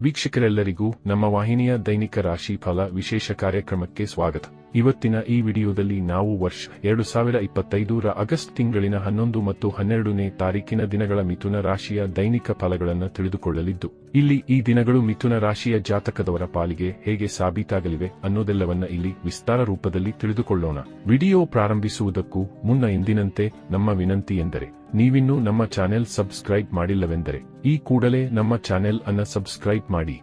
ವೀಕ್ಷಕರೆಲ್ಲರಿಗೂ ನಮ್ಮ ವಾಹಿನಿಯ ದೈನಿಕ ರಾಶಿ ಫಲ ವಿಶೇಷ ಕಾರ್ಯಕ್ರಮಕ್ಕೆ ಸ್ವಾಗತ. ಇವತ್ತಿನ ಈ ವಿಡಿಯೋದಲ್ಲಿ ನಾವು ವರ್ಷ ಎರಡು ಸಾವಿರ ಇಪ್ಪತ್ತೈದರ ಆಗಸ್ಟ್ ತಿಂಗಳಿನ ಹನ್ನೊಂದು ಮತ್ತು ಹನ್ನೆರಡನೇ ತಾರೀಕಿನ ದಿನಗಳ ಮಿಥುನ ರಾಶಿಯ ದೈನಿಕ ಫಲಗಳನ್ನು ತಿಳಿದುಕೊಳ್ಳಲಿದ್ದು, ಇಲ್ಲಿ ಈ ದಿನಗಳು ಮಿಥುನ ರಾಶಿಯ ಜಾತಕದವರ ಪಾಲಿಗೆ ಹೇಗೆ ಸಾಬೀತಾಗಲಿವೆ ಅನ್ನೋದೆಲ್ಲವನ್ನ ಇಲ್ಲಿ ವಿಸ್ತಾರ ರೂಪದಲ್ಲಿ ತಿಳಿದುಕೊಳ್ಳೋಣ. ವಿಡಿಯೋ ಪ್ರಾರಂಭಿಸುವುದಕ್ಕೂ ಮುನ್ನ ಎಂದಿನಂತೆ ನಮ್ಮ ವಿನಂತಿ ಎಂದರೆ ನೀವಿನ್ನೂ ನಮ್ಮ ಚಾನೆಲ್ ಸಬ್ಸ್ಕ್ರೈಬ್ ಮಾಡಿಲ್ಲವೆಂದರೆ, ಈ ಕೂಡಲೇ ನಮ್ಮ ಚಾನೆಲ್ ಅನ್ನ ಸಬ್ಸ್ಕ್ರೈಬ್ ಮಾಡಿ.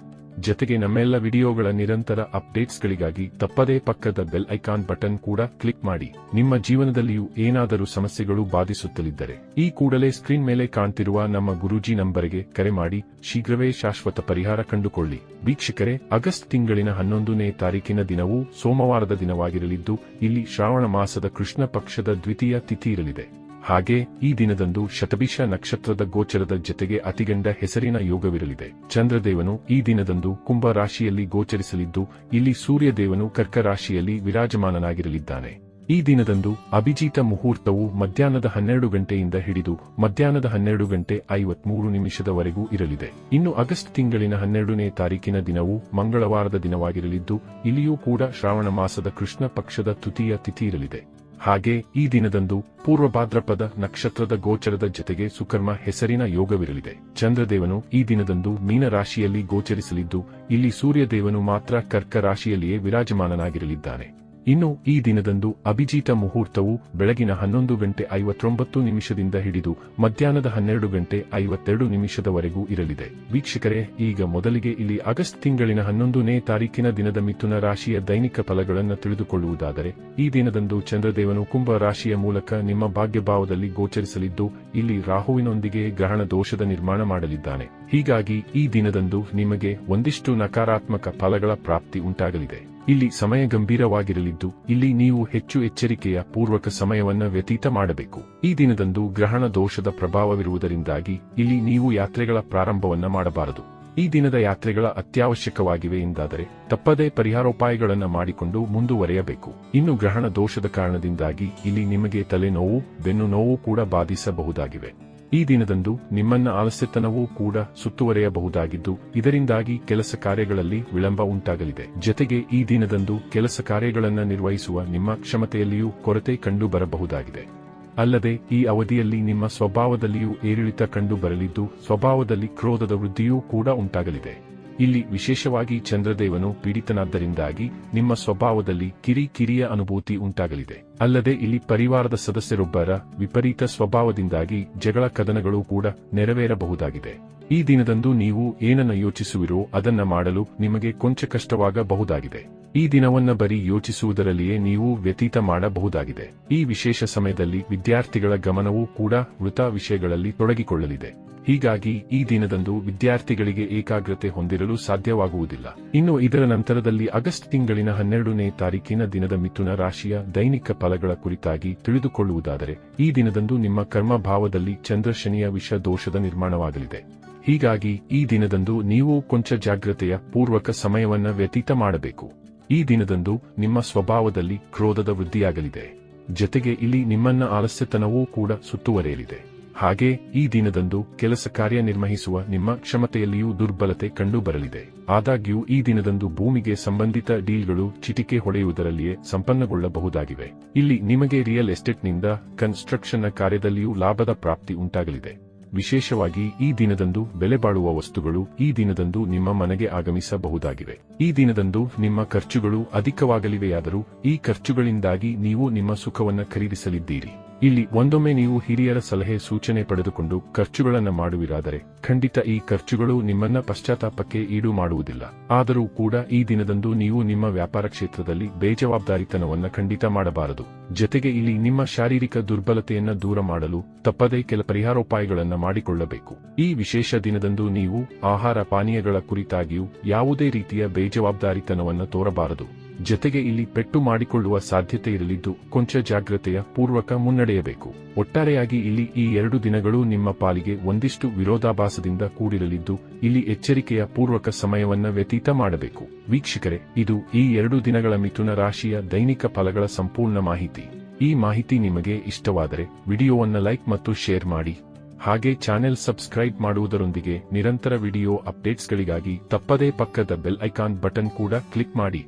ಜೊತೆಗೆ ನಮ್ಮೆಲ್ಲ ವಿಡಿಯೋಗಳ ನಿರಂತರ ಅಪ್ಡೇಟ್ಸ್ಗಳಿಗಾಗಿ ತಪ್ಪದೇ ಪಕ್ಕದ ಬೆಲ್ ಐಕಾನ್ ಬಟನ್ ಕೂಡ ಕ್ಲಿಕ್ ಮಾಡಿ. ನಿಮ್ಮ ಜೀವನದಲ್ಲಿಯೂ ಏನಾದರೂ ಸಮಸ್ಯೆಗಳು ಬಾಧಿಸುತ್ತಲಿದ್ದರೆ, ಈ ಕೂಡಲೇ ಸ್ಕ್ರೀನ್ ಮೇಲೆ ಕಾಣ್ತಿರುವ ನಮ್ಮ ಗುರೂಜಿ ನಂಬರ್ಗೆ ಕರೆ ಮಾಡಿ. ಶೀಘ್ರವೇ ಶಾಶ್ವತ ಪರಿಹಾರ ಕಂಡುಕೊಳ್ಳಿ. ವೀಕ್ಷಕರೇ, ಆಗಸ್ಟ್ ತಿಂಗಳಿನ ಹನ್ನೊಂದನೇ ತಾರೀಕಿನ ದಿನವೂ ಸೋಮವಾರದ ದಿನವಾಗಿರಲಿದ್ದು, ಇಲ್ಲಿ ಶ್ರಾವಣ ಮಾಸದ ಕೃಷ್ಣ ಪಕ್ಷದ ದ್ವಿತೀಯ ತಿಥಿ ಇರಲಿದೆ. ಹಾಗೆ ಈ ದಿನದಂದು ಶತಭಿಷ ನಕ್ಷತ್ರದ ಗೋಚರದ ಜತೆಗೆ ಅತಿಗಂಡ ಹೆಸರಿನ ಯೋಗವಿರಲಿದೆ. ಚಂದ್ರದೇವನು ಈ ದಿನದಂದು ಕುಂಭ ರಾಶಿಯಲ್ಲಿ ಗೋಚರಿಸಲಿದ್ದು, ಇಲ್ಲಿ ಸೂರ್ಯದೇವನು ಕರ್ಕ ರಾಶಿಯಲ್ಲಿ ವಿರಾಜಮಾನನಾಗಿರಲಿದ್ದಾನೆ. ಈ ದಿನದಂದು ಅಭಿಜಿತ ಮುಹೂರ್ತವು ಮಧ್ಯಾಹ್ನದ ಹನ್ನೆರಡು ಗಂಟೆಯಿಂದ ಹಿಡಿದು ಮಧ್ಯಾಹ್ನದ ಹನ್ನೆರಡು ಗಂಟೆ ಐವತ್ಮೂರು ನಿಮಿಷದವರೆಗೂ ಇರಲಿದೆ. ಇನ್ನು ಆಗಸ್ಟ್ ತಿಂಗಳಿನ ಹನ್ನೆರಡನೇ ತಾರೀಕಿನ ದಿನವು ಮಂಗಳವಾರದ ದಿನವಾಗಿರಲಿದ್ದು, ಇಲ್ಲಿಯೂ ಕೂಡ ಶ್ರಾವಣ ಮಾಸದ ಕೃಷ್ಣ ಪಕ್ಷದ ತೃತೀಯ ತಿಥಿ ಇರಲಿದೆ. ಹಾಗೆ ಈ ದಿನದಂದು ಪೂರ್ವ ಭಾದ್ರಪದ ನಕ್ಷತ್ರದ ಗೋಚರದ ಜತೆಗೆ ಸುಕರ್ಮ ಹೆಸರಿನ ಯೋಗವಿರಲಿದೆ. ಚಂದ್ರದೇವನು ಈ ದಿನದಂದು ಮೀನ ರಾಶಿಯಲ್ಲಿ ಗೋಚರಿಸಲಿದ್ದು, ಇಲ್ಲಿ ಸೂರ್ಯದೇವನು ಮಾತ್ರ ಕರ್ಕ ರಾಶಿಯಲ್ಲಿಯೇ ವಿರಾಜಮಾನನಾಗಿರಲಿದ್ದಾನೆ. ಇನ್ನು ಈ ದಿನದಂದು ಅಭಿಜಿತ ಮುಹೂರ್ತವು ಬೆಳಗಿನ ಹನ್ನೊಂದು ಗಂಟೆ ಐವತ್ತೊಂಬತ್ತು ನಿಮಿಷದಿಂದ ಹಿಡಿದು ಮಧ್ಯಾಹ್ನದ ಹನ್ನೆರಡು ಗಂಟೆ ಐವತ್ತೆರಡು ನಿಮಿಷದವರೆಗೂ ಇರಲಿದೆ. ವೀಕ್ಷಕರೇ, ಈಗ ಮೊದಲಿಗೆ ಇಲ್ಲಿ ಆಗಸ್ಟ್ ತಿಂಗಳಿನ ಹನ್ನೊಂದನೇ ತಾರೀಕಿನ ದಿನದ ಮಿಥುನ ರಾಶಿಯ ದೈನಿಕ ಫಲಗಳನ್ನು ತಿಳಿದುಕೊಳ್ಳುವುದಾದರೆ, ಈ ದಿನದಂದು ಚಂದ್ರದೇವನು ಕುಂಭ ರಾಶಿಯ ಮೂಲಕ ನಿಮ್ಮ ಭಾಗ್ಯಭಾವದಲ್ಲಿ ಗೋಚರಿಸಲಿದ್ದು, ಇಲ್ಲಿ ರಾಹುವಿನೊಂದಿಗೆ ಗ್ರಹಣ ದೋಷದ ನಿರ್ಮಾಣ ಮಾಡಲಿದ್ದಾನೆ. ಹೀಗಾಗಿ ಈ ದಿನದಂದು ನಿಮಗೆ ಒಂದಿಷ್ಟು ನಕಾರಾತ್ಮಕ ಫಲಗಳ ಪ್ರಾಪ್ತಿ ಉಂಟಾಗಲಿದೆ. ಇಲ್ಲಿ ಸಮಯ ಗಂಭೀರವಾಗಿರಲಿದ್ದು, ಇಲ್ಲಿ ನೀವು ಹೆಚ್ಚು ಎಚ್ಚರಿಕೆಯ ಪೂರ್ವಕ ಸಮಯವನ್ನು ವ್ಯತೀತ ಮಾಡಬೇಕು. ಈ ದಿನದಂದು ಗ್ರಹಣ ದೋಷದ ಪ್ರಭಾವವಿರುವುದರಿಂದಾಗಿ ಇಲ್ಲಿ ನೀವು ಯಾತ್ರೆಗಳ ಪ್ರಾರಂಭವನ್ನ ಮಾಡಬಾರದು. ಈ ದಿನದ ಯಾತ್ರೆಗಳ ಅತ್ಯವಶ್ಯಕವಾಗಿವೆ ಎಂದಾದರೆ ತಪ್ಪದೇ ಪರಿಹಾರೋಪಾಯಗಳನ್ನು ಮಾಡಿಕೊಂಡು ಮುಂದುವರೆಯಬೇಕು. ಇನ್ನು ಗ್ರಹಣ ದೋಷದ ಕಾರಣದಿಂದಾಗಿ ಇಲ್ಲಿ ನಿಮಗೆ ತಲೆನೋವು ಬೆನ್ನು ನೋವು ಕೂಡ ಬಾಧಿಸಬಹುದಾಗಿವೆ. ಈ ದಿನದಂದು ನಿಮ್ಮನ್ನ ಆಲಸ್ಯತನವೂ ಕೂಡ ಸುತ್ತುವರೆಯಬಹುದಾಗಿದ್ದು, ಇದರಿಂದಾಗಿ ಕೆಲಸ ಕಾರ್ಯಗಳಲ್ಲಿ ವಿಳಂಬ ಉಂಟಾಗಲಿದೆ. ಜತೆಗೆ ಈ ದಿನದಂದು ಕೆಲಸ ಕಾರ್ಯಗಳನ್ನು ನಿರ್ವಹಿಸುವ ನಿಮ್ಮ ಕ್ಷಮತೆಯಲ್ಲಿಯೂ ಕೊರತೆ ಕಂಡುಬರಬಹುದಾಗಿದೆ. ಅಲ್ಲದೆ, ಈ ಅವಧಿಯಲ್ಲಿ ನಿಮ್ಮ ಸ್ವಭಾವದಲ್ಲಿಯೂ ಏರಿಳಿತ ಕಂಡು ಬರಲಿದ್ದು ಸ್ವಭಾವದಲ್ಲಿ ಕ್ರೋಧದ ವೃದ್ಧಿಯೂ ಕೂಡ ಉಂಟಾಗಲಿದೆ. ಇಲ್ಲಿ ವಿಶೇಷವಾಗಿ ಚಂದ್ರದೇವನು ಪೀಡಿತನಾದ್ದರಿಂದಾಗಿ ನಿಮ್ಮ ಸ್ವಭಾವದಲ್ಲಿ ಕಿರಿ ಕಿರಿಯ ಅನುಭೂತಿ ಉಂಟಾಗಲಿದೆ. ಅಲ್ಲದೆ ಇಲ್ಲಿ ಪರಿವಾರದ ಸದಸ್ಯರೊಬ್ಬರ ವಿಪರೀತ ಸ್ವಭಾವದಿಂದಾಗಿ ಜಗಳ ಕದನಗಳು ಕೂಡ ನೆರವೇರಬಹುದಾಗಿದೆ. ಈ ದಿನದಂದು ನೀವು ಏನನ್ನ ಯೋಚಿಸುವಿರೋ ಅದನ್ನ ಮಾಡಲು ನಿಮಗೆ ಕೊಂಚ ಕಷ್ಟವಾಗಬಹುದಾಗಿದೆ. ಈ ದಿನವನ್ನ ಬರೀ ಯೋಚಿಸುವುದರಲ್ಲಿಯೇ ನೀವು ವ್ಯತೀತ ಮಾಡಬಹುದಾಗಿದೆ. ಈ ವಿಶೇಷ ಸಮಯದಲ್ಲಿ ವಿದ್ಯಾರ್ಥಿಗಳ ಗಮನವೂ ಕೂಡ ಮೃತ ವಿಷಯಗಳಲ್ಲಿ ತೊಡಗಿಕೊಳ್ಳಲಿದೆ. ಹೀಗಾಗಿ ಈ ದಿನದಂದು ವಿದ್ಯಾರ್ಥಿಗಳಿಗೆ ಏಕಾಗ್ರತೆ ಹೊಂದಿರಲು ಸಾಧ್ಯವಾಗುವುದಿಲ್ಲ. ಇನ್ನು ಇದರ ನಂತರದಲ್ಲಿ ಆಗಸ್ಟ್ ತಿಂಗಳಿನ ಹನ್ನೆರಡನೇ ತಾರೀಕಿನ ದಿನದ ಮಿಥುನ ರಾಶಿಯ ದೈನಿಕ ಫಲಗಳ ಕುರಿತಾಗಿ ತಿಳಿದುಕೊಳ್ಳುವುದಾದರೆ, ಈ ದಿನದಂದು ನಿಮ್ಮ ಕರ್ಮಭಾವದಲ್ಲಿ ಭಾವದಲ್ಲಿ ಚಂದ್ರಶನಿಯ ವಿಷ ದೋಷದ ನಿರ್ಮಾಣವಾಗಲಿದೆ. ಹೀಗಾಗಿ ಈ ದಿನದಂದು ನೀವು ಕೊಂಚ ಜಾಗ್ರತೆಯ ಪೂರ್ವಕ ಸಮಯವನ್ನ ವ್ಯತೀತ ಮಾಡಬೇಕು. ಈ ದಿನದಂದು ನಿಮ್ಮ ಸ್ವಭಾವದಲ್ಲಿ ಕ್ರೋಧದ ವೃದ್ಧಿಯಾಗಲಿದೆ. ಜತೆಗೆ ಇಲ್ಲಿ ನಿಮ್ಮನ್ನ ಆಲಸ್ಯತನವೂ ಕೂಡ ಸುತ್ತುವರೆಯಲಿದೆ. ಹಾಗೆ ಈ ದಿನದಂದು ಕೆಲಸ ಕಾರ್ಯ ನಿರ್ವಹಿಸುವ ನಿಮ್ಮ ಕ್ಷಮತೆಯಲ್ಲಿಯೂ ದುರ್ಬಲತೆ ಕಂಡುಬರಲಿದೆ. ಆದಾಗ್ಯೂ ಈ ದಿನದಂದು ಭೂಮಿಗೆ ಸಂಬಂಧಿತ ಡೀಲ್ಗಳು ಚಿಟಿಕೆ ಹೊಡೆಯುವುದರಲ್ಲಿಯೇ ಸಂಪನ್ನಗೊಳ್ಳಬಹುದಾಗಿವೆ. ಇಲ್ಲಿ ನಿಮಗೆ ರಿಯಲ್ ಎಸ್ಟೇಟ್ನಿಂದ ಕನ್ಸ್ಟ್ರಕ್ಷನ್ನ ಕಾರ್ಯದಲ್ಲಿಯೂ ಲಾಭದ ಪ್ರಾಪ್ತಿ ಉಂಟಾಗಲಿದೆ. ವಿಶೇಷವಾಗಿ ಈ ದಿನದಂದು ಬೆಲೆ ಬಾಳುವ ವಸ್ತುಗಳು ಈ ದಿನದಂದು ನಿಮ್ಮ ಮನೆಗೆ ಆಗಮಿಸಬಹುದಾಗಿವೆ. ಈ ದಿನದಂದು ನಿಮ್ಮ ಖರ್ಚುಗಳು ಅಧಿಕವಾಗಲಿವೆಯಾದರೂ ಈ ಖರ್ಚುಗಳಿಂದಾಗಿ ನೀವು ನಿಮ್ಮ ಸುಖವನ್ನು ಖರೀದಿಸಲಿದ್ದೀರಿ. ಇಲ್ಲಿ ಒಂದೊಮ್ಮೆ ನೀವು ಹಿರಿಯರ ಸಲಹೆ ಸೂಚನೆ ಪಡೆದುಕೊಂಡು ಖರ್ಚುಗಳನ್ನು ಮಾಡುವಿರಾದರೆ, ಖಂಡಿತ ಈ ಖರ್ಚುಗಳು ನಿಮ್ಮನ್ನ ಪಶ್ಚಾತ್ತಾಪಕ್ಕೆ ಈಡು ಮಾಡುವುದಿಲ್ಲ. ಆದರೂ ಕೂಡ ಈ ದಿನದಂದು ನೀವು ನಿಮ್ಮ ವ್ಯಾಪಾರ ಕ್ಷೇತ್ರದಲ್ಲಿ ಬೇಜವಾಬ್ದಾರಿತನವನ್ನು ಖಂಡಿತ ಮಾಡಬಾರದು. ಜತೆಗೆ ಇಲ್ಲಿ ನಿಮ್ಮ ಶಾರೀರಿಕ ದುರ್ಬಲತೆಯನ್ನು ದೂರ ಮಾಡಲು ತಪ್ಪದೇ ಕೆಲ ಪರಿಹಾರೋಪಾಯಗಳನ್ನು ಮಾಡಿಕೊಳ್ಳಬೇಕು. ಈ ವಿಶೇಷ ದಿನದಂದು ನೀವು ಆಹಾರ ಪಾನೀಯಗಳ ಕುರಿತಾಗಿಯೂ ಯಾವುದೇ ರೀತಿಯ ಬೇಜವಾಬ್ದಾರಿತನವನ್ನು ತೋರಬಾರದು. ಜತೆಗೆ ಇಲ್ಲಿ ಪೆಟ್ಟು ಮಾಡಿಕೊಳ್ಳುವ ಸಾಧ್ಯತೆ ಇರಲಿದ್ದು ಕೊಂಚ ಜಾಗ್ರತೆಯ ಪೂರ್ವಕ ಮುನ್ನಡೆಯಬೇಕು. ಒಟ್ಟಾರೆಯಾಗಿ ಇಲ್ಲಿ ಈ ಎರಡು ದಿನಗಳು ನಿಮ್ಮ ಪಾಲಿಗೆ ಒಂದಿಷ್ಟು ವಿರೋಧಾಭಾಸದಿಂದ ಕೂಡಿರಲಿದ್ದು ಇಲ್ಲಿ ಎಚ್ಚರಿಕೆಯ ಪೂರ್ವಕ ಸಮಯವನ್ನ ವ್ಯತೀತ ಮಾಡಬೇಕು. ವೀಕ್ಷಕರೇ, ಇದು ಈ ಎರಡು ದಿನಗಳ ಮಿಥುನ ರಾಶಿಯ ದೈನಿಕ ಫಲಗಳ ಸಂಪೂರ್ಣ ಮಾಹಿತಿ. ಈ ಮಾಹಿತಿ ನಿಮಗೆ ಇಷ್ಟವಾದರೆ ವಿಡಿಯೋವನ್ನ ಲೈಕ್ ಮತ್ತು ಶೇರ್ ಮಾಡಿ. ಹಾಗೆ ಚಾನೆಲ್ ಸಬ್ಸ್ಕ್ರೈಬ್ ಮಾಡುವುದರೊಂದಿಗೆ ನಿರಂತರ ವಿಡಿಯೋ ಅಪ್ಡೇಟ್ಸ್ಗಳಿಗಾಗಿ ತಪ್ಪದೇ ಪಕ್ಕದ ಬೆಲ್ ಐಕಾನ್ ಬಟನ್ ಕೂಡ ಕ್ಲಿಕ್ ಮಾಡಿ.